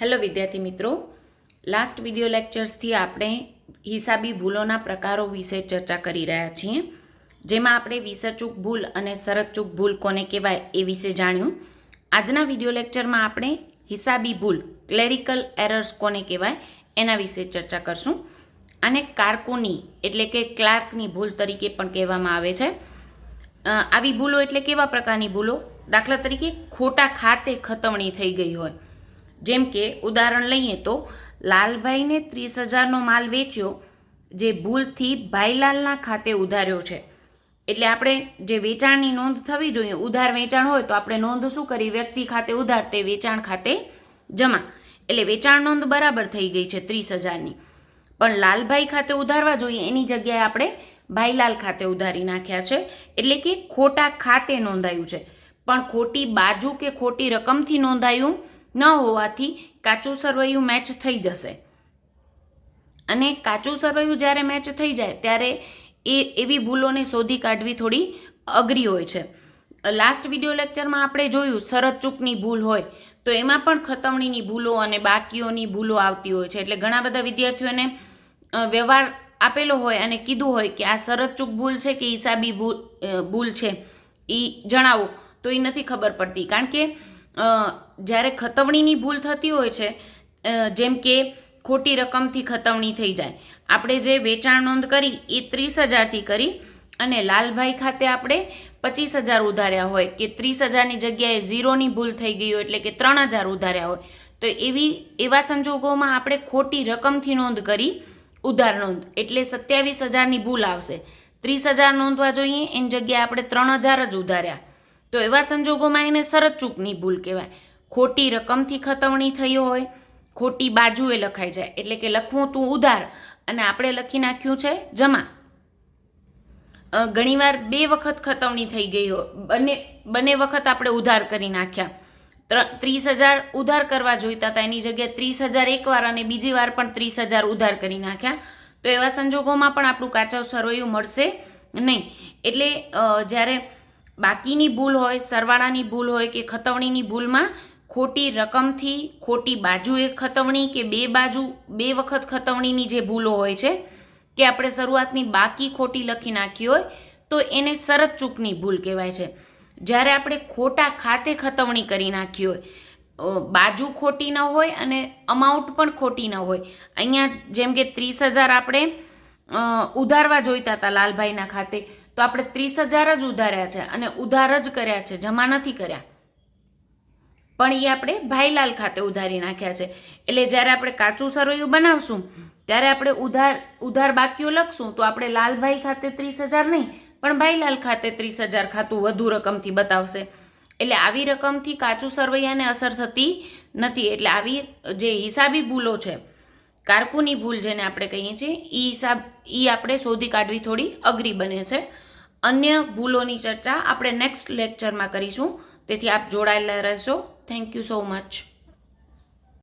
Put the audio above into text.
Hello વિદ્યાર્થી મિત્રો. Last video લેક્ચર્સથી આપણે હિસાબી ભૂલોના પ્રકારો વિશે ચર્ચા કરી રહ્યા છીએ. જેમાં આપણે વિસરચૂક ભૂલ અને શરતચૂક ભૂલ કોને કહેવાય એ વિશે જાણ્યું. આજના વિડિયો લેક્ચરમાં આપણે હિસાબી ભૂલ ક્લેરિકલ એરર્સ કોને કહેવાય એના વિશે ચર્ચા કરશું. આને કારકુની એટલે કે ક્લાર્કની ભૂલ તરીકે પણ કહેવામાં આવે છે. આવી ભૂલો એટલે કેવા પ્રકારની ભૂલો? દાખલા તરીકે, ખોટા ખાતે ખતવણી થઈ ગઈ હોય. જેમ કે ઉદાહરણ લઈએ તો લાલભાઈને ત્રીસ હજારનો માલ વેચ્યો જે ભૂલથી ભાઈલાલના ખાતે ઉધાર્યો છે. એટલે આપણે જે વેચાણની નોંધ થવી જોઈએ, ઉધાર વેચાણ હોય તો આપણે નોંધ શું કરી? વ્યક્તિ ખાતે ઉધાર, તે વેચાણ ખાતે જમા. એટલે વેચાણ નોંધ બરાબર થઈ ગઈ છે ત્રીસ હજારની. પણ લાલભાઈ ખાતે ઉધારવા જોઈએ, એની જગ્યાએ આપણે ભાઈલાલ ખાતે ઉધારી નાખ્યા છે. એટલે કે ખોટા ખાતે નોંધાયું છે. પણ ખોટી બાજુ કે ખોટી રકમથી નોંધાયું ન હોવાથી કાચું સરવૈયું મેચ થઈ જશે. અને કાચું સરવૈયું જ્યારે મેચ થઈ જાય, ત્યારે એ એવી ભૂલોને શોધી કાઢવી થોડી અઘરી હોય છે. લાસ્ટ વિડિયો લેક્ચરમાં આપણે જોયું શરત ચૂકની ભૂલ હોય, તો એમાં પણ ખતવણીની ભૂલો અને બાકીઓની ભૂલો આવતી હોય છે. એટલે ઘણા બધા વિદ્યાર્થીઓને વ્યવહાર આપેલો હોય અને કીધું હોય કે આ શરત ચૂક ભૂલ છે કે હિસાબી ભૂલ ભૂલ છે એ જણાવો. તો એ નથી ખબર પડતી. કારણ કે જ્યારે ખતવણીની ભૂલ થતી હોય છે જેમ કે ખોટી રકમથી ખતવણી થઈ જાય. આપણે જે વેચાણ નોંધ કરી એ ત્રીસ હજારથી કરી અને લાલભાઈ ખાતે આપણે પચીસ હજાર ઉધાર્યા હોય કે ત્રીસ હજારની જગ્યાએ ઝીરોની ભૂલ થઈ ગઈ હોય એટલે કે ત્રણ હજાર ઉધાર્યા હોય. તો એવી, એવા સંજોગોમાં આપણે ખોટી રકમથી નોંધ કરી ઉધાર નોંધ. એટલે સત્યાવીસ હજારની ભૂલ આવશે. ત્રીસ હજાર નોંધવા જોઈએ, એની જગ્યાએ આપણે ત્રણ હજાર જ ઉધાર્યા. તો એવા સંજોગોમાં એને શરત ચૂકની ભૂલ કહેવાય. ખોટી રકમથી ખતવણી થઈ હોય, ખોટી બાજુએ લખાઈ જાય, એટલે કે લખવું તું ઉધાર, અને આપણે લખી નાખ્યું છે જમા. ઘણીવાર બે વખત ખતવણી થઈ ગઈ હોય બંને બંને વખત આપણે ઉધાર કરી નાખ્યા. ત્ર- ત્રીસ હજાર ઉધાર કરવા જોઈતા હતા, એની જગ્યાએ ત્રીસ હજાર એકવાર અને બીજી વાર પણ ત્રીસ હજાર ઉધાર કરી નાખ્યા. તો એવા સંજોગોમાં પણ આપણું કાચા સરવૈયું મળશે નહીં. એટલે જ્યારે બાકીની ભૂલ હોય, સરવાળાની ભૂલ હોય કે ખતવણીની ભૂલમાં ખોટી રકમથી ખોટી બાજુએ ખતવણી કે બે બાજુ, બે વખત ખતવણીની જે ભૂલો હોય છે, કે આપણે શરૂઆતની બાકી ખોટી લખી નાખી હોય, તો એને શરત ચૂકની ભૂલ કહેવાય છે. જ્યારે આપણે ખોટા ખાતે ખતવણી કરી નાખી હોય બાજુ ખોટી ન હોય અને અમાઉન્ટ પણ ખોટી ન હોય. અહીંયા જેમ કે ત્રીસ હજાર આપણે ઉધારવા જોઈતા હતા લાલભાઈના ખાતે તો આપણે ત્રીસ હજાર જ ઉધાર્યા છે અને ઉધાર જ કર્યા છે, જમા નથી કર્યા. પણ એ આપણે ભાઈલાલ ખાતે ઉધારી નાખ્યા છે. એટલે જ્યારે આપણે કાચું સરવૈયું બનાવશું, ત્યારે આપણે ઉધાર ઉધાર બાકીઓ લખશું, તો આપણે લાલભાઈ ખાતે ત્રીસ હજાર નહીં, પણ ભાઈલાલ ખાતે ત્રીસ હજાર ખાતું વધુ રકમથી બતાવશે. એટલે આવી રકમથી કાચું સરવૈયાને અસર થતી નથી. એટલે આવી જે હિસાબી ભૂલો છે, કારકુની ભૂલ જેને આપણે કહીએ છીએ એ હિસાબ એ આપણે શોધી કાઢવી થોડી અઘરી બને છે. અન્ય ભૂલોની ચર્ચા આપણે નેક્સ્ટ લેક્ચરમાં કરીશું. તેથી આપ જોડાયેલા રહેશો. Thank you so much